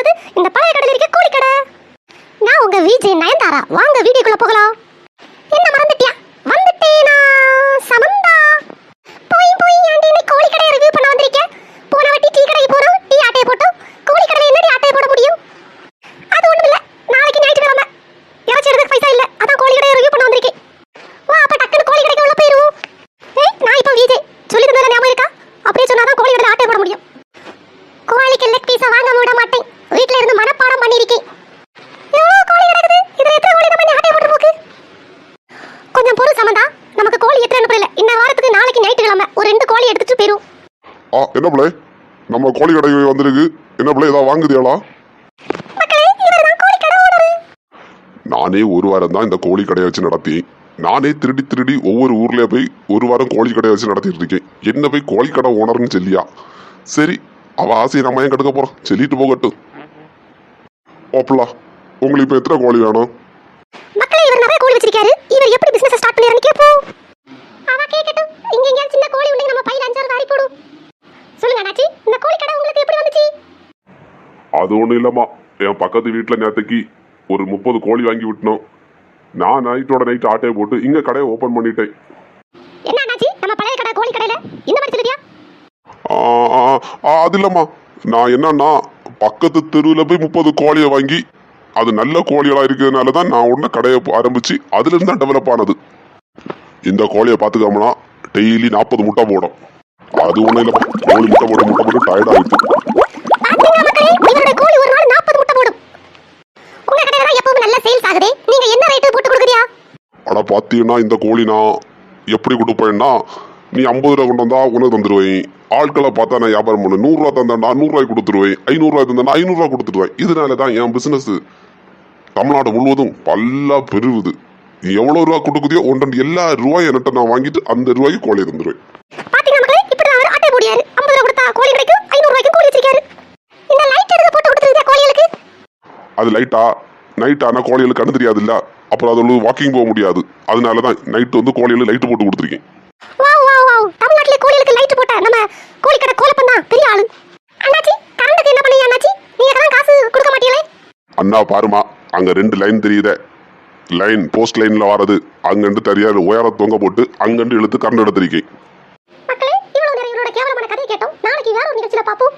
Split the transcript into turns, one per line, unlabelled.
போறது இந்த பழைய கடையில் இருக்க கோழி கடை. நான் உங்க விஜய் நயன்தாரா? வாங்க வீடியோக்குள்ள போகலாம்.
ஆ என்ன பிள்ளை? நம்ம கோழி கடை வந்திருக்கு. என்ன பிள்ளை ஏதாவது வாங்குதியாளா? நானே ஒரு வாரம் தான் இந்த கோழி கடையை வச்சு நடத்தி நானே திருடி திருடி ஒவ்வொரு ஊர்லயே போய் ஒரு வாரம் கோழி கடையை வச்சு நடத்திட்டு இருக்கேன். என்ன போய் கோழி கடை ஓனர்னு சொல்லியா? சரி அவ ஆசையை நம்ம ஏன் கெடுக்க போறோம்? சொல்லிட்டு போகட்டும். ஓப்பலா உங்களுக்கு இப்போ எத்தனை கோழி வேணும்
மக்களே இவர் நிறைய கோழி வச்சிருக்காரு இவர் எப்படி பிசினஸ் ஸ்டார்ட் பண்ணியாருன்னு கேப்போம் அவ கேக்கட்டும் இங்க எங்க சின்ன கோழி உண்டு நம்ம பையில அஞ்சாறு வாரி போடும் சொல்லுங்க அண்ணாச்சி இந்த கோழி கடை உங்களுக்கு எப்படி வந்துச்சு
அது ஒன்றும் இல்லைம்மா. என் பக்கத்து வீட்டில் நேற்றுக்கு ஒரு முப்பது கோழி வாங்கி விட்டோம் நான் நைட்டோட நைட் ஆட்டையை போட்டு இங்கே கடையை ஓப்பன் பண்ணிட்டேன்.
என்ன அண்ணாச்சி? நம்ம பழைய கடை கோழி கடையில? இந்த மாதிரி
ஆ, அது இல்லைம்மா. நான் என்னன்னா பக்கத்து தெருவில் போய் முப்பது கோழியை வாங்கி அது நல்ல கோழிகளா இருக்கிறதுனால தான் நான் உடனே கடையை ஆரம்பிச்சு அதுலேருந்து தான் டெவலப் ஆனது. இந்த கோழியை பார்த்துக்காமனா டெய்லி நாற்பது முட்டை போடும். அது ஒன்றும் இல்லைம்மா. கோழி முட்டை போட்டு முட்டை போட்டு டயர்ட் ஆகிடுது
பாத்தீங்களா மக்களே இவரோட கோழி ஒரு நாள் 40 முட்டை போடும் உங்க கடையில தான் சேல்ஸ் ஆகுதே? நீங்க என்ன ரேட்டு போட்டு கொடுக்குறியா
அட பார்த்தீங்கன்னா இந்த கோழி நான் எப்படி கொடுப்பேன்னா நீ ஐம்பது ரூபா கொண்டு வந்தா உனக்கு தந்துடுவேன் ஆட்களை பார்த்தா நான் வியாபாரம் பண்ணு. நூறுரூவா தந்தாண்டா நூறுரூவாய்க்கு கொடுத்துருவேன். ஐநூறுரூவா தந்தாண்டா ஐநூறுரூவா கொடுத்துருவேன். இதனால தான் என் பிசினஸ் தமிழ்நாடு முழுவதும் பல்லா பெருகுது. நீ எவ்வளோ ரூபா கொடுக்குதியோ ஒன்றரை எல்லா ரூபாயும் என்கிட்ட நான் வாங்கிட்டு அந்த ரூபாய்க்கு கோழியை தந்துடுவேன்
பாத்தீங்களா மக்களே? இப்படி தான் அவர் ஆட்டை போடியாரு 50 ரூபா கொடுத்தா கோழி கிடைக்கும் 500 ரூபாய்க்கு கோழி வச்சிருக்காரு. இந்த லைட் எடுத்து போட்டு கொடுத்துருந்தா கோழிகளுக்கு?
அது லைட்டா நைட் ஆனால் கோழிகளுக்கு கண்ணு தெரியாதுல்ல? அப்புறம் அது வாக்கிங் போக முடியாது. அதனால தான் நைட் வந்து கோழிகளுக்கு லைட் போட்டு கொடுத்துருக்கேன்.
வாவ் வாவ் வாவ் தமிழ்நாட்டுல கோழிகளுக்கு லைட் போட்ட நம்ம கோழி கடை கோலப்பன் தான் பெரிய ஆளு. அண்ணாச்சி கரண்டுக்கு என்ன பண்ணீங்க அண்ணாச்சி? நீங்க தான் காசு கொடுக்க மாட்டீங்களே?
அண்ணா பாருமா அங்க ரெண்டு லைன் தெரியுதே. லைன் போஸ்ட் லைன்ல வரது. அங்கண்டு தெரியாத உயர தொங்க போட்டு அங்கண்டு இழுத்து கரண்ட் எடுத்திருக்கேன்.
மக்களே இவ்வளவு நேரம் இவரோட கேவலமான கதையை கேட்டோம். நாளைக்கு வேற ஒரு நிகழ்ச்சியில பார்ப்போம்.